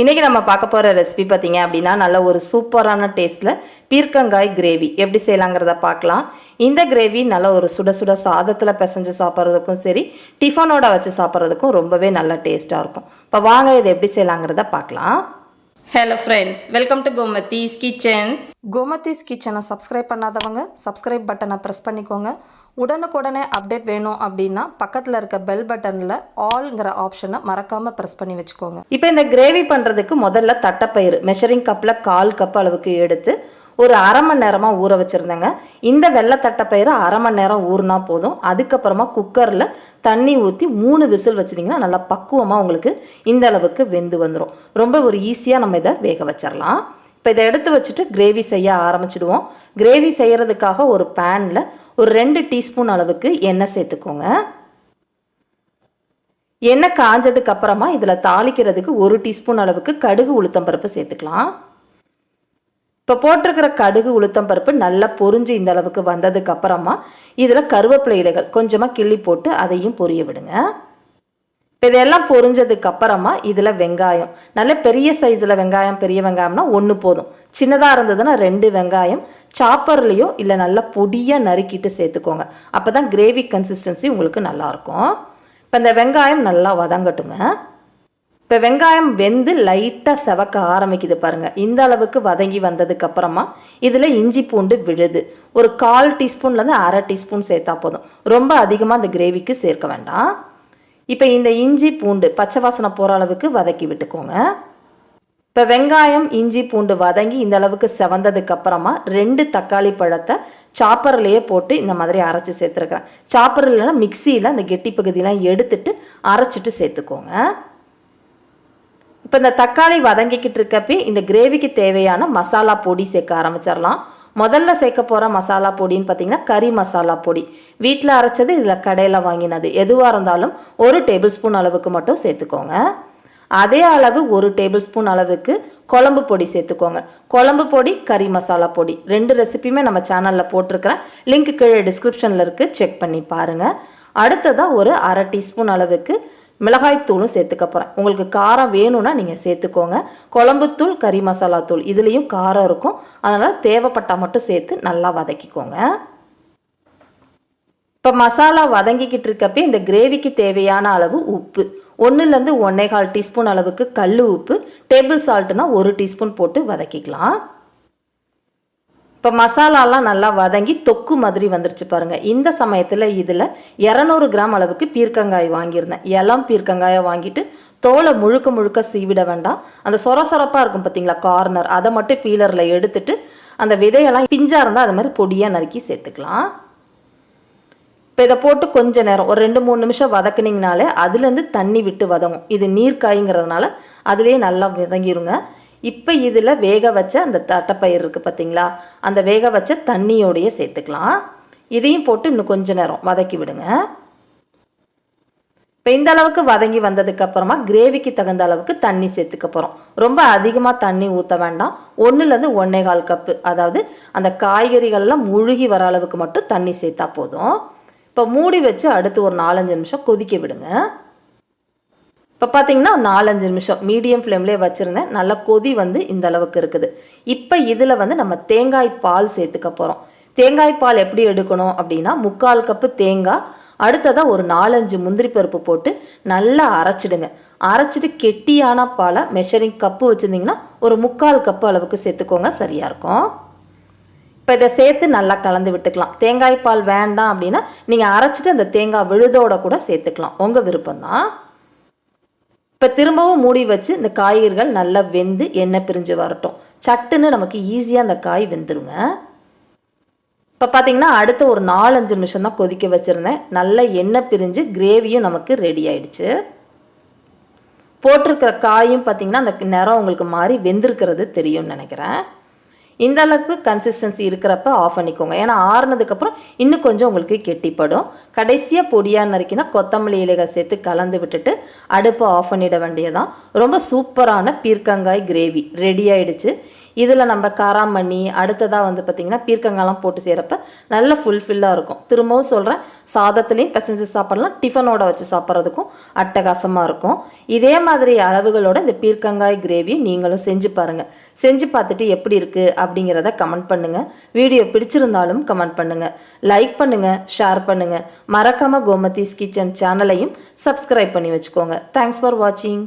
இன்றைக்கி நம்ம பார்க்க போகிற ரெசிபி பார்த்தீங்க அப்படின்னா நல்ல ஒரு சூப்பரான டேஸ்ட்டில் பீர்க்கங்காய் கிரேவி எப்படி செய்யலாங்கிறத பார்க்கலாம். இந்த கிரேவி நல்ல ஒரு சுட சுட சாதத்தில் பிசைஞ்சு சாப்பிட்றதுக்கும் சரி டிஃபனோட வச்சு சாப்பிட்றதுக்கும் ரொம்பவே நல்ல டேஸ்ட்டாக இருக்கும். இப்போ வாங்க இதை எப்படி செய்யலாங்கிறத பார்க்கலாம். Hello friends welcome to Gomathi's kitchen Gomathi's கிச்சனை சப்ஸ்கிரைப் பண்ணாதவங்க சப்ஸ்கிரைப் பட்டனை ப்ரெஸ் பண்ணிக்கோங்க. உடனுக்குடனே அப்டேட் வேணும் அப்படின்னா பக்கத்தில் இருக்க பெல் பட்டனில் ஆல்ங்கிற ஆப்ஷனை மறக்காமல் ப்ரெஸ் பண்ணி வச்சுக்கோங்க. இப்போ இந்த கிரேவி பண்ணுறதுக்கு முதல்ல தட்டைப்பயிறு மெஷரிங் கப்பில் கால் கப் அளவுக்கு எடுத்து ஒரு அரை மணி நேரமாக ஊற வச்சுருந்தேங்க. இந்த வெள்ளை தட்டைப்பயிறு அரை மணி நேரம் ஊறினா போதும். அதுக்கப்புறமா குக்கரில் தண்ணி ஊற்றி மூணு விசில் வச்சுட்டிங்கன்னா நல்லா பக்குவமாக உங்களுக்கு இந்த அளவுக்கு வெந்து வந்துடும் ரொம்ப ஒரு ஈஸியாக நம்ம இதை வேக வச்சிடலாம் இப்போ இதை எடுத்து வச்சுட்டு கிரேவி செய்ய ஆரம்பிச்சிடுவோம். கிரேவி செய்கிறதுக்காக ஒரு பேனில் ஒரு ரெண்டு டீஸ்பூன் அளவுக்கு எண்ணெய் சேர்த்துக்கோங்க. எண்ணெய் காஞ்சதுக்கு அப்புறமா இதில் தாளிக்கிறதுக்கு ஒரு டீஸ்பூன் அளவுக்கு கடுகு உளுத்தம்பருப்பு சேர்த்துக்கலாம். இப்போ போட்டிருக்கிற கடுகு உளுத்தம்பருப்பு நல்லா பொரிஞ்சு இந்த அளவுக்கு வந்ததுக்கு அப்புறமா இதில் கருவேப்பிலை இலைகள் கொஞ்சமாக கிள்ளி போட்டு அதையும் பொரிய விடுங்க. இப்போ இதெல்லாம் பொரிஞ்சதுக்கு அப்புறமா இதில் வெங்காயம். நல்ல பெரிய சைஸில் வெங்காயம் பெரிய வெங்காயம்னா ஒன்று போதும். சின்னதாக இருந்ததுன்னா ரெண்டு வெங்காயம். சாப்பர்லேயோ இல்லை நல்லா பொடியாக நறுக்கிட்டு சேர்த்துக்கோங்க. அப்போ தான் கிரேவி கன்சிஸ்டன்சி உங்களுக்கு நல்லாயிருக்கும் இப்போ இந்த வெங்காயம் நல்லா வதங்கட்டுங்க. இப்போ வெங்காயம் வெந்து லைட்டாக செவக்க ஆரம்பிக்குது பாருங்கள் இந்த அளவுக்கு வதங்கி வந்ததுக்கு அப்புறமா இதில் இஞ்சி பூண்டு விழுது. ஒரு கால் டீஸ்பூன்லேருந்து அரை டீஸ்பூன் சேர்த்தா போதும். ரொம்ப அதிகமாக அந்த கிரேவிக்கு சேர்க்க வேண்டாம். இப்போ இந்த இஞ்சி பூண்டு பச்சை வாசனை போகிற அளவுக்கு வதக்கி விட்டுக்கோங்க. இப்போ வெங்காயம் இஞ்சி பூண்டு வதங்கி இந்த அளவுக்கு செவந்ததுக்கு அப்புறமா ரெண்டு தக்காளி பழத்தை சாப்பர்லேயே போட்டு இந்த மாதிரி அரைச்சி சேர்த்துருக்குறேன். சாப்பர் இல்லைன்னா மிக்சியில் அந்த கெட்டி பகுதியெலாம் எடுத்துட்டு அரைச்சிட்டு சேர்த்துக்கோங்க. இப்போ இந்த தக்காளி வதங்கிக்கிட்டு இருக்கப்பே இந்த கிரேவிக்கு தேவையான மசாலா பொடி சேர்க்க ஆரம்பிச்சிடலாம். முதல்ல சேர்க்க போகிற மசாலா பொடின்னு பார்த்தீங்கன்னா கறி மசாலா பொடி. வீட்டில் அரைச்சது இதில் கடையில் வாங்கினது. எதுவாக இருந்தாலும் ஒரு டேபிள் ஸ்பூன் அளவுக்கு மட்டும் சேர்த்துக்கோங்க. அதே அளவு ஒரு டேபிள் ஸ்பூன் அளவுக்கு குழம்பு பொடி சேர்த்துக்கோங்க. குழம்பு பொடி கறி மசாலா பொடி. ரெண்டு ரெசிபியுமே நம்ம சேனலில் போட்டிருக்கிறேன். லிங்க் கீழே டிஸ்கிரிப்ஷனில் இருக்குது செக் பண்ணி பாருங்கள் அடுத்ததாக ஒரு அரை டீஸ்பூன் அளவுக்கு மிளகாய்த்தூளும் சேர்த்துக்க போகிறேன் உங்களுக்கு காரம் வேணும்னா நீங்கள் சேர்த்துக்கோங்க. குழம்புத்தூள் கறி மசாலா தூள் இதுலேயும் காரம் இருக்கும். அதனால் தேவைப்பட்டால் மட்டும் சேர்த்து நல்லா வதக்கிக்கோங்க. இப்போ மசாலா வதங்கிக்கிட்டு இருக்கப்பே இந்த கிரேவிக்கு தேவையான அளவு உப்பு. ஒன்றுலேருந்து ஒன்றே கால் டீஸ்பூன் அளவுக்கு கல் உப்பு. டேபிள் சால்ட்டுனா ஒரு டீஸ்பூன் போட்டு வதக்கிக்கலாம். இப்போ மசாலாலாம் நல்லா வதங்கி தொக்கு மாதிரி வந்துருச்சு பாருங்கள் இந்த சமயத்தில் இதில் இரநூறு கிராம் அளவுக்கு பீர்க்கங்காய் வாங்கியிருந்தேன். இளம் பீர்க்கங்காயை வாங்கிட்டு தோலை முழுக்க முழுக்க சீவிட வேண்டாம். அந்த சொர சொரப்பாக இருக்கும் பார்த்தீங்களா கார்னர் அதை மட்டும் பீலரில் எடுத்துட்டு அந்த விதையெல்லாம் பிஞ்சாக இருந்தால் அது மாதிரி பொடியாக நறுக்கி சேர்த்துக்கலாம். இப்போ இதை போட்டு கொஞ்ச நேரம் ஒரு ரெண்டு மூணு நிமிஷம் வதக்குனிங்கனாலே அதுலேருந்து தண்ணி விட்டு வதங்கும். இது நீர்க்காய்ங்கிறதுனால அதுலேயே நல்லா வதங்கிருங்க. இப்போ இதில் வேக வச்ச அந்த தட்டைப்பயிர் இருக்குது பார்த்தீங்களா அந்த வேக வச்ச தண்ணியோடையே சேர்த்துக்கலாம். இதையும் போட்டு இன்னும் கொஞ்ச நேரம் வதக்கி விடுங்க. இப்போ இந்த அளவுக்கு வதங்கி வந்ததுக்கப்புறமா கிரேவிக்கு தகுந்த அளவுக்கு தண்ணி சேர்த்துக்க போகிறோம் ரொம்ப அதிகமாக தண்ணி ஊற்ற வேண்டாம். ஒன்றுலேருந்து ஒன்றே கால் கப்பு அதாவது அந்த காய்கறிகள்லாம் முழுகி வர அளவுக்கு மட்டும் தண்ணி சேர்த்தா போதும். இப்போ மூடி வச்சு அடுத்து ஒரு நாலஞ்சு நிமிஷம் கொதிக்க விடுங்க. இப்போ பார்த்தீங்கன்னா நாலஞ்சு நிமிஷம் மீடியம் ஃப்ளேம்லேயே வச்சுருந்தேன் நல்லா கொதி வந்து இந்த அளவுக்கு இருக்குது. இப்போ இதில் வந்து நம்ம தேங்காய் பால் சேர்த்துக்க போகிறோம் தேங்காய் பால் எப்படி எடுக்கணும் அப்படின்னா முக்கால் கப்பு தேங்காய் அடுத்ததாக ஒரு நாலஞ்சு முந்திரி பருப்பு போட்டு நல்லா அரைச்சிடுங்க. அரைச்சிட்டு கெட்டியான பாலை மெஷரிங் கப்பு வச்சுருந்தீங்கன்னா ஒரு முக்கால் கப்பு அளவுக்கு சேர்த்துக்கோங்க சரியாக இருக்கும். இப்போ இதை சேர்த்து நல்லா கலந்து விட்டுக்கலாம். தேங்காய் பால் வேண்டாம் அப்படின்னா நீங்கள் அரைச்சிட்டு அந்த தேங்காய் விழுதோட கூட சேர்த்துக்கலாம். உங்கள் விருப்பம்தான். இப்போ திரும்பவும் மூடி வச்சு இந்த காய்கறிகள் நல்லா வெந்து எண்ணெய் பிரிஞ்சு வரட்டும். சட்டுன்னு நமக்கு ஈஸியாக அந்த காய் வெந்துருங்க. இப்போ பார்த்தீங்கன்னா அடுத்த ஒரு நாலஞ்சு நிமிஷம் தான் கொதிக்க வச்சுருந்தேன். நல்லா எண்ணெய் பிரிஞ்சு கிரேவியும் நமக்கு ரெடி ஆயிடுச்சு. போட்டிருக்கிற காயும் பார்த்தீங்கன்னா அந்த நிறம் உங்களுக்கு மாறி வெந்திருக்கிறது தெரியும்னு நினைக்கிறேன். இந்த அளவுக்கு கன்சிஸ்டன்சி இருக்கிறப்ப ஆஃப் பண்ணிக்கோங்க. ஏன்னா ஆறுனதுக்கப்புறம் இன்னும் கொஞ்சம் உங்களுக்கு கெட்டிப்படும். கடைசியாக பொடியாக நறுக்கினா கொத்தமல்லி இலைகள் சேர்த்து கலந்து விட்டுட்டு அடுப்பை ஆஃப் பண்ணிட வேண்டியதான் ரொம்ப சூப்பரான பீர்க்கங்காய் கிரேவி ரெடி ஆயிடுச்சு. இதில் நம்ம காராமணி அடுத்ததாக வந்து பார்த்திங்கன்னா பீர்க்கங்காலாம் போட்டு செய்கிறப்ப நல்ல ஃபுல்ஃபில்லாக இருக்கும். திரும்பவும் சொல்கிறேன் சாதத்துலேயும் பிசைஞ்சு சாப்பிட்லாம் டிஃபனோட வச்சு சாப்பிட்றதுக்கும் அட்டகாசமாக இருக்கும். இதே மாதிரி அளவுகளோட இந்த பீர்க்கங்காய் கிரேவி நீங்களும் செஞ்சு பாருங்கள் செஞ்சு பார்த்துட்டு எப்படி இருக்குது அப்படிங்கிறத கமெண்ட் பண்ணுங்கள் வீடியோ பிடிச்சிருந்தாலும் கமெண்ட் பண்ணுங்கள் லைக் பண்ணுங்கள் ஷேர் பண்ணுங்கள் மறக்காமல் கோமதிஸ் கிச்சன் சேனலையும் சப்ஸ்கிரைப் பண்ணி வச்சுக்கோங்க. தேங்க்ஸ் ஃபார் வாட்சிங்